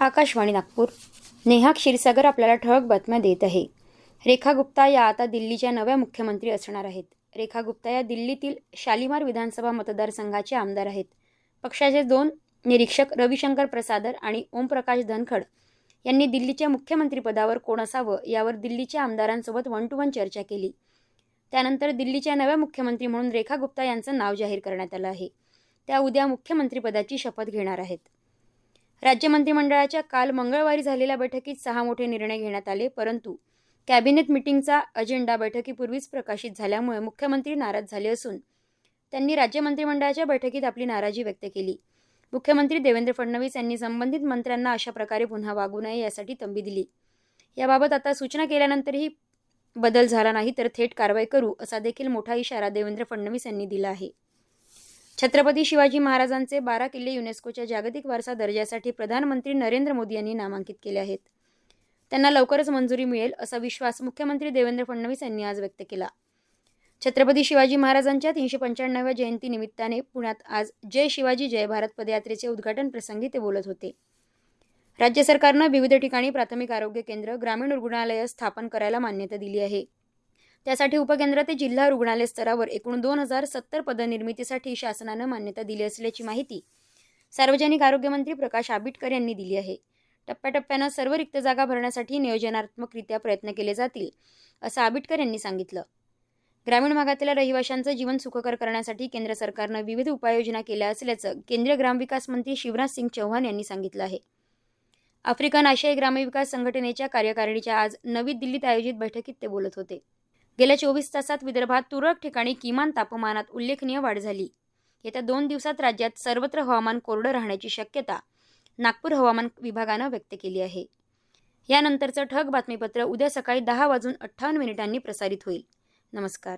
आकाशवाणी नागपूर. नेहा क्षीरसागर आपल्याला ठळक बातम्या देत आहे. रेखा गुप्ता या आता दिल्लीच्या नव्या मुख्यमंत्री असणार आहेत. रेखा गुप्ता या दिल्लीतील शालिमार विधानसभा मतदारसंघाचे आमदार आहेत. पक्षाचे दोन निरीक्षक रविशंकर प्रसादर आणि ओमप्रकाश धनखड यांनी दिल्लीच्या मुख्यमंत्रीपदावर कोण असावं यावर दिल्लीच्या आमदारांसोबत वन टू वन चर्चा केली. त्यानंतर दिल्लीच्या नव्या मुख्यमंत्री म्हणून रेखा गुप्ता यांचं नाव जाहीर करण्यात आलं आहे. त्या उद्या मुख्यमंत्रीपदाची शपथ घेणार आहेत. राज्य मंत्रिमंडळाच्या काल मंगळवारी झालेल्या बैठकीत सहा मोठे निर्णय घेण्यात आले परंतु कॅबिनेट मिटिंगचा अजेंडा बैठकीपूर्वीच प्रकाशित झाल्यामुळे मुख्यमंत्री नाराज झाले असून त्यांनी राज्य मंत्रिमंडळाच्या बैठकीत आपली नाराजी व्यक्त केली. मुख्यमंत्री देवेंद्र फडणवीस यांनी संबंधित मंत्र्यांना अशा प्रकारे पुन्हा वागू नये यासाठी तंबी दिली. याबाबत आता सूचना केल्यानंतरही बदल झाला नाही तर थेट कारवाई करू असा देखील मोठा इशारा देवेंद्र फडणवीस यांनी दिला आहे. छत्रपती शिवाजी महाराजांचे बारा किल्ले युनेस्कोच्या जागतिक वारसा दर्जासाठी प्रधानमंत्री नरेंद्र मोदी यांनी नामांकित केले आहेत. त्यांना लवकरच मंजुरी मिळेल असा विश्वास मुख्यमंत्री देवेंद्र फडणवीस यांनी आज व्यक्त केला. छत्रपती शिवाजी महाराजांच्या तीनशे पंच्याण्णव्या जयंतीनिमित्ताने पुण्यात आज जय शिवाजी जय भारत पदयात्रेचे उद्घाटन प्रसंगी ते बोलत होते. राज्य सरकारनं विविध ठिकाणी प्राथमिक आरोग्य केंद्र ग्रामीण रुग्णालय स्थापन करायला मान्यता दिली आहे. त्यासाठी उपकेंद्र ते जिल्हा रुग्णालय स्तरावर एकूण दोन हजार सत्तर पदनिर्मितीसाठी शासनानं मान्यता दिली असल्याची माहिती सार्वजनिक आरोग्यमंत्री प्रकाश आबिटकर यांनी दिली आहे. टप्प्याटप्प्यानं सर्व रिक्त जागा भरण्यासाठी नियोजनात्मकरित्या प्रयत्न केले जातील असं आबिटकर यांनी सांगितलं. ग्रामीण भागातल्या रहिवाशांचं जीवन सुखकर करण्यासाठी केंद्र सरकारनं विविध उपाययोजना केल्या असल्याचं केंद्रीय ग्रामविकास मंत्री शिवराज सिंग चौहान यांनी सांगितलं आहे. आफ्रिकन आशियाई ग्रामविकास संघटनेच्या कार्यकारिणीच्या आज नवी दिल्लीत आयोजित बैठकीत ते बोलत होते. गेल्या चोवीस तासात विदर्भात तुरळक ठिकाणी किमान तापमानात उल्लेखनीय वाढ झाली. येत्या दोन दिवसात राज्यात सर्वत्र हवामान कोरडं राहण्याची शक्यता नागपूर हवामान विभागानं व्यक्त केली आहे. यानंतरचं ठग बातमीपत्र उद्या सकाळी दहा वाजून अठ्ठावन्न मिनिटांनी प्रसारित होईल. नमस्कार.